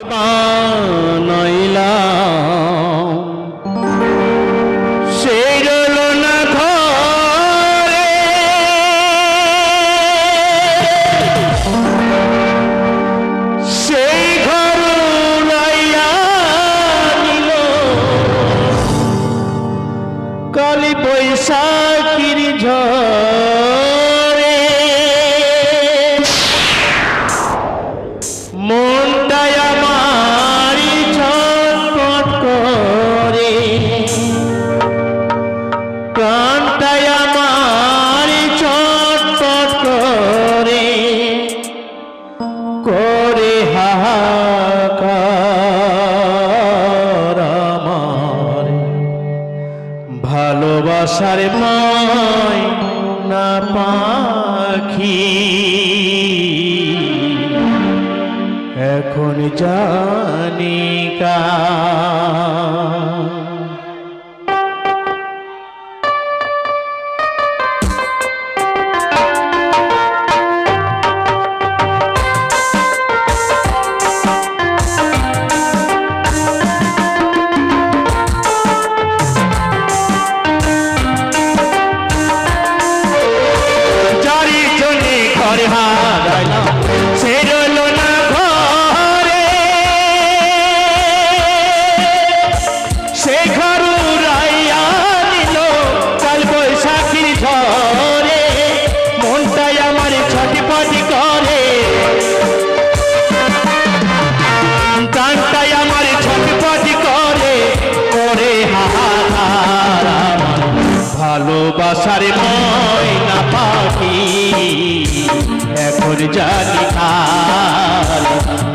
বানাইলাম ভালোবাসার মায় না পাখি। এখন জানি ভালোবাসার ময়না পাখি। এখন জানি কাল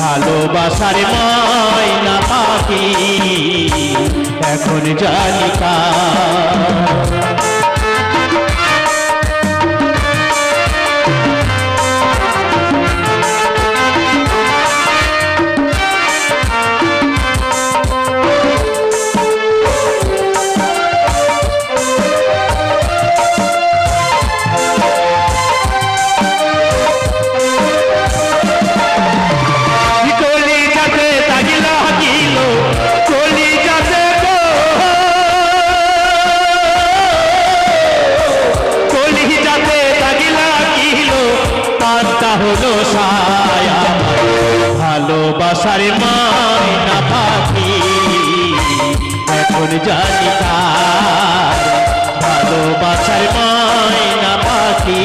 ভালোবাসার ময়না পাখি। এখন জানি কাল ভালোবাসার মায়না পাখি এখন জানি কার ভালোবাসার মায়না পাখি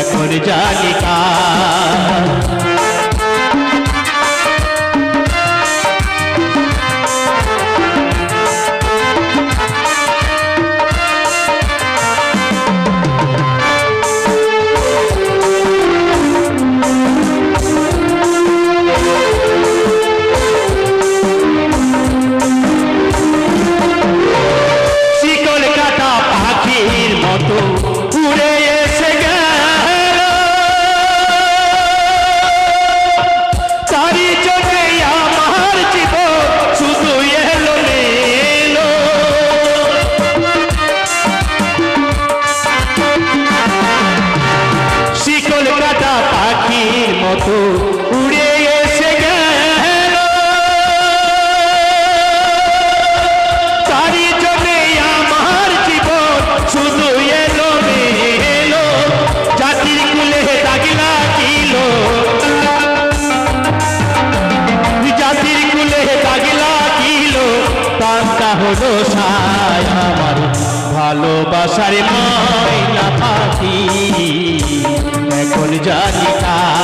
এখন জানি কার মতো উড়ে এসে গেল। তারি জন্যে আমার জীবন শুধু এলো এলো। জাতির কুলে দাগিলা কিল জাতির কুলে দাগিলা কিল পান্তা হলো সায় আমার ভালোবাসার ময়না পাখি এখন জানি কার